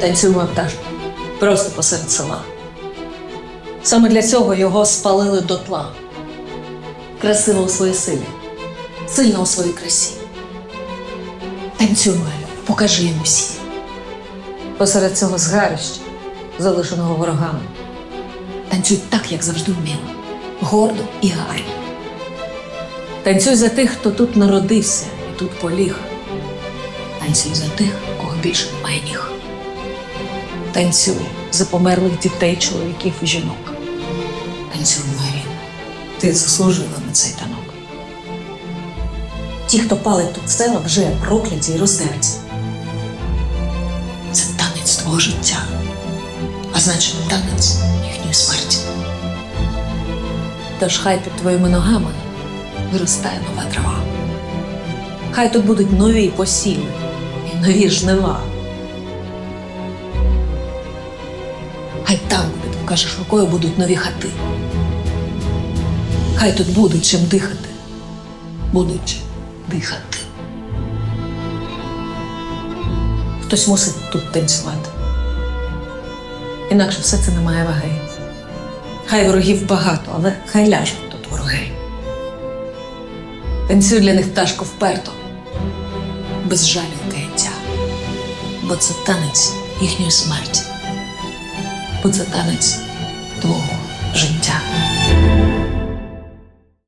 Танцюємо пташ просто посеред села. Саме для цього його спалили дотла. Красиво у своїй силі, сильно у своїй красі. Танцюємо, покажи їм усі. Посеред цього згарища, залишеного ворогами. Танцюй так, як завжди вміло, гордо і гарно. Танцюй за тих, хто тут народився і тут поліг. Танцюй за тих, кого більше немає ніг. Танцюй за померлих дітей, чоловіків і жінок. Танцюй, Маріна. Ти заслужила на цей танок. Ті, хто палить тут села, вже прокляті і роздерті. Це танець твого життя, а значить, танець їхньої смерті. Тож хай під твоїми ногами виростає нова трава. Хай тут будуть нові посіви і нові жнива. Хай там, куди ти вкажеш рукою, будуть нові хати. Хай тут будуть чим дихати. Будуть дихати. Хтось мусить тут танцювати. Інакше все це не має ваги. Хай ворогів багато, але хай ляжуть тут вороги. Танцюй для них пташко вперто, без жалю і. Бо це танець їхньої смерті. Бо це танець твого життя.